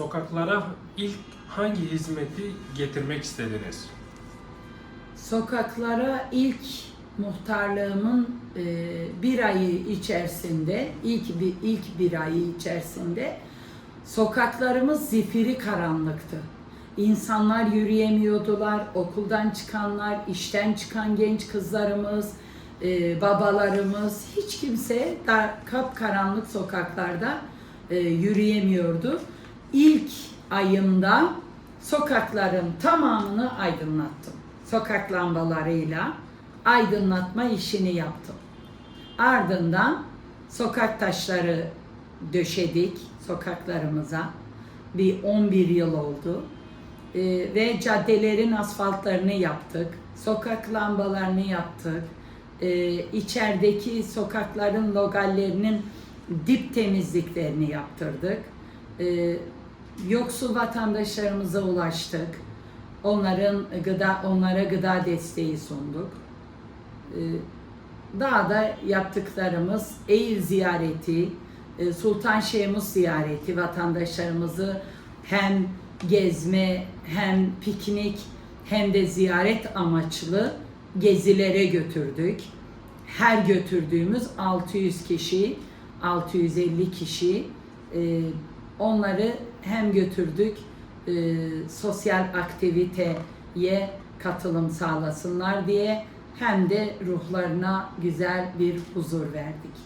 Sokaklara ilk hangi hizmeti getirmek istediniz? Sokaklara ilk muhtarlığımın e, bir ayı içerisinde, ilk bir, ilk bir ayı içerisinde sokaklarımız zifiri karanlıktı. İnsanlar yürüyemiyordular, okuldan çıkanlar, işten çıkan genç kızlarımız, e, babalarımız, hiç kimse da kapkaranlık sokaklarda e, yürüyemiyordu. İlk ayımda sokakların tamamını aydınlattım. Sokak lambalarıyla aydınlatma işini yaptım. Ardından sokak taşları döşedik sokaklarımıza. Bir 11 yıl oldu. Ee, ve caddelerin asfaltlarını yaptık. Sokak lambalarını yaptık. Ee, içerideki sokakların logallerinin dip temizliklerini yaptırdık. Ee, yoksul vatandaşlarımıza ulaştık. Onların gıda onlara gıda desteği sunduk. Ee, daha da yaptıklarımız Eğil ziyareti, e, Sultan Şehmus ziyareti vatandaşlarımızı hem gezme hem piknik hem de ziyaret amaçlı gezilere götürdük. Her götürdüğümüz 600 kişi, 650 kişi e, onları hem götürdük e, sosyal aktiviteye katılım sağlasınlar diye hem de ruhlarına güzel bir huzur verdik.